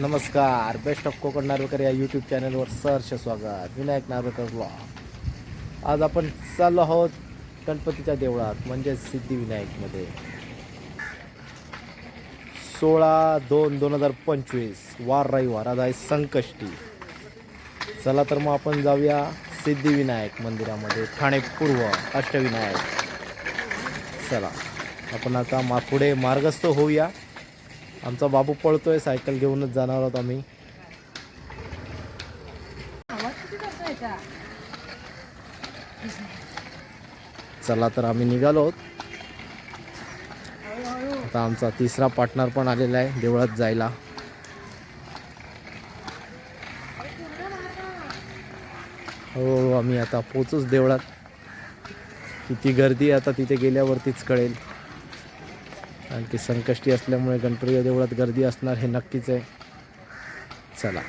नमस्कार best of Konkan Narvekar या YouTube चॅनलवर सहर्ष स्वागत. विनायक नार्वेकर ब्लॉग आज आपण चाललो आहोत गणपतीच्या देवळात म्हणजे सिद्धिविनायकमध्ये सोळा दोन दोन हजार पंचवीस वार रविवार आज आहे संकष्टी. चला तर मग आपण जाऊया सिद्धिविनायक मंदिरामध्ये ठाणे पूर्व अष्टविनायक. चला आपण आता मा पुढे मार्गस्थ होऊया. आमचा बाबू पळतोय सायकल घेऊनच जाणार आहोत आम्ही. चला तर आम्ही निघालो आहोत. आता आमचा तिसरा पार्टनर पण आलेला आहे देवळात जायला. हो आम्ही आता पोचूच देवळात. किती गर्दी आहे आता तिथे गेल्यावरतीच कळेल. आणखी संकष्टी असल्यामुळे गणपतीच्या देवळात गर्दी असणार हे नक्कीच आहे. चला.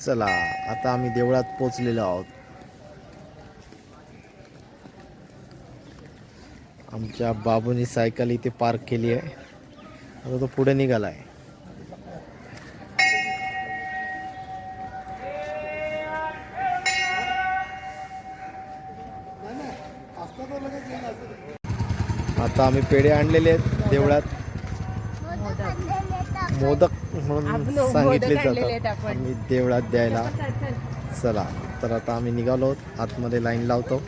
चला आता आम्ही देवळात पोचलेलो आहोत. आमच्या बाबूनी सायकल इथे पार्क केली आहे. आता तो पुढे निघाला आहे आता आम्ही पेढे आणलेले आहेत देवळात. मोदक म्हणून सांगितले जातात. आम्ही देवळात द्यायला. चल, तर आता आम्ही निघालो आतमध्ये लाईन लावतो.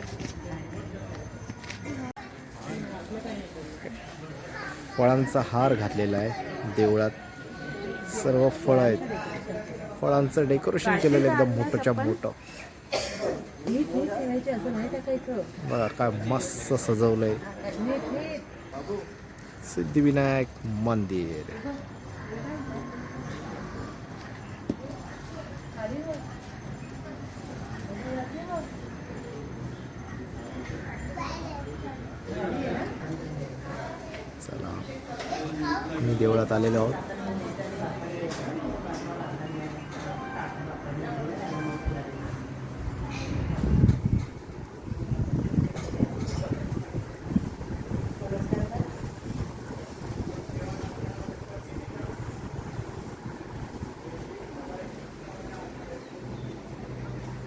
फळांचा हार घातलेला आहे देवळात. सर्व फळं आहेत. फळांचं डेकोरेशन केलेलं एकदम मोठंच्या मोठं. बघा काय मस्त सजवलंय. सिद्धिविनायक मंदिर. चला. मी देवळात आलेलो आहोत.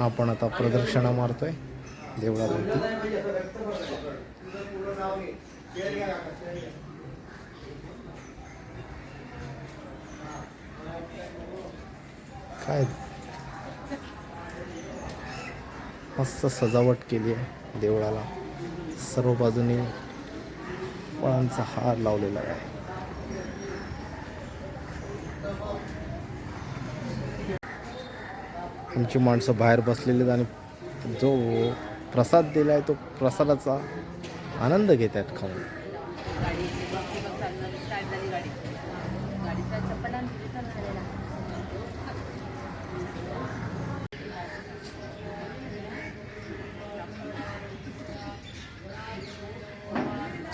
आपण आता प्रदक्षिणा मारतोय. देवळावरती काय? मस्त सजावट केली आहे देवळाला. सर्व बाजूने फळांचा हार लावलेला आहे. आमची माणसं बाहेर बसलेली आहेत आणि जो प्रसाद दिला आहे तो प्रसादाचा आनंद घेत आहेत खाऊन.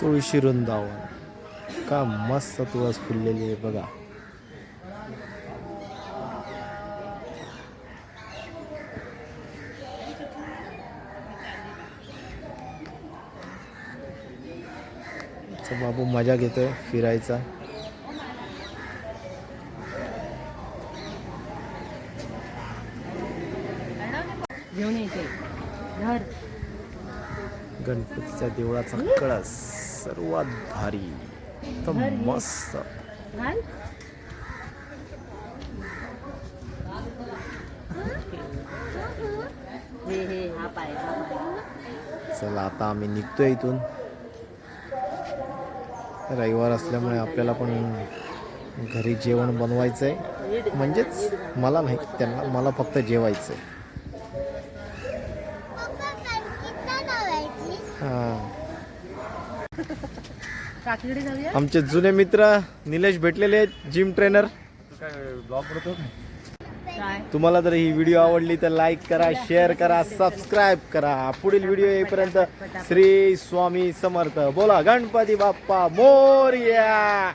तुळशी वृंदावन का मस्त तुळस फुललेली आहे बघा. बाबू मजा घेतोय फिरायचा. गणपतीच्या देवळाचा कळस. सर्वात भारी एकदम मस्त. चला आता आम्ही निघतोय इथून. रविवार असल्यामुळे आपल्याला पण घरी जेवण बनवायचं आहे म्हणजेच मला नाही त्यांना मला फक्त जेवायचं आहे हां. जाऊया? आमचे जुने मित्र निलेश भेटलेले आहेत जिम ट्रेनर काय? तुम्हाला जर ही व्हिडिओ आवडली तर लाईक करा शेअर करा सबस्क्राईब करा पुढील व्हिडिओ येईपर्यंत श्री स्वामी समर्थ. बोला गणपती बाप्पा मोरया!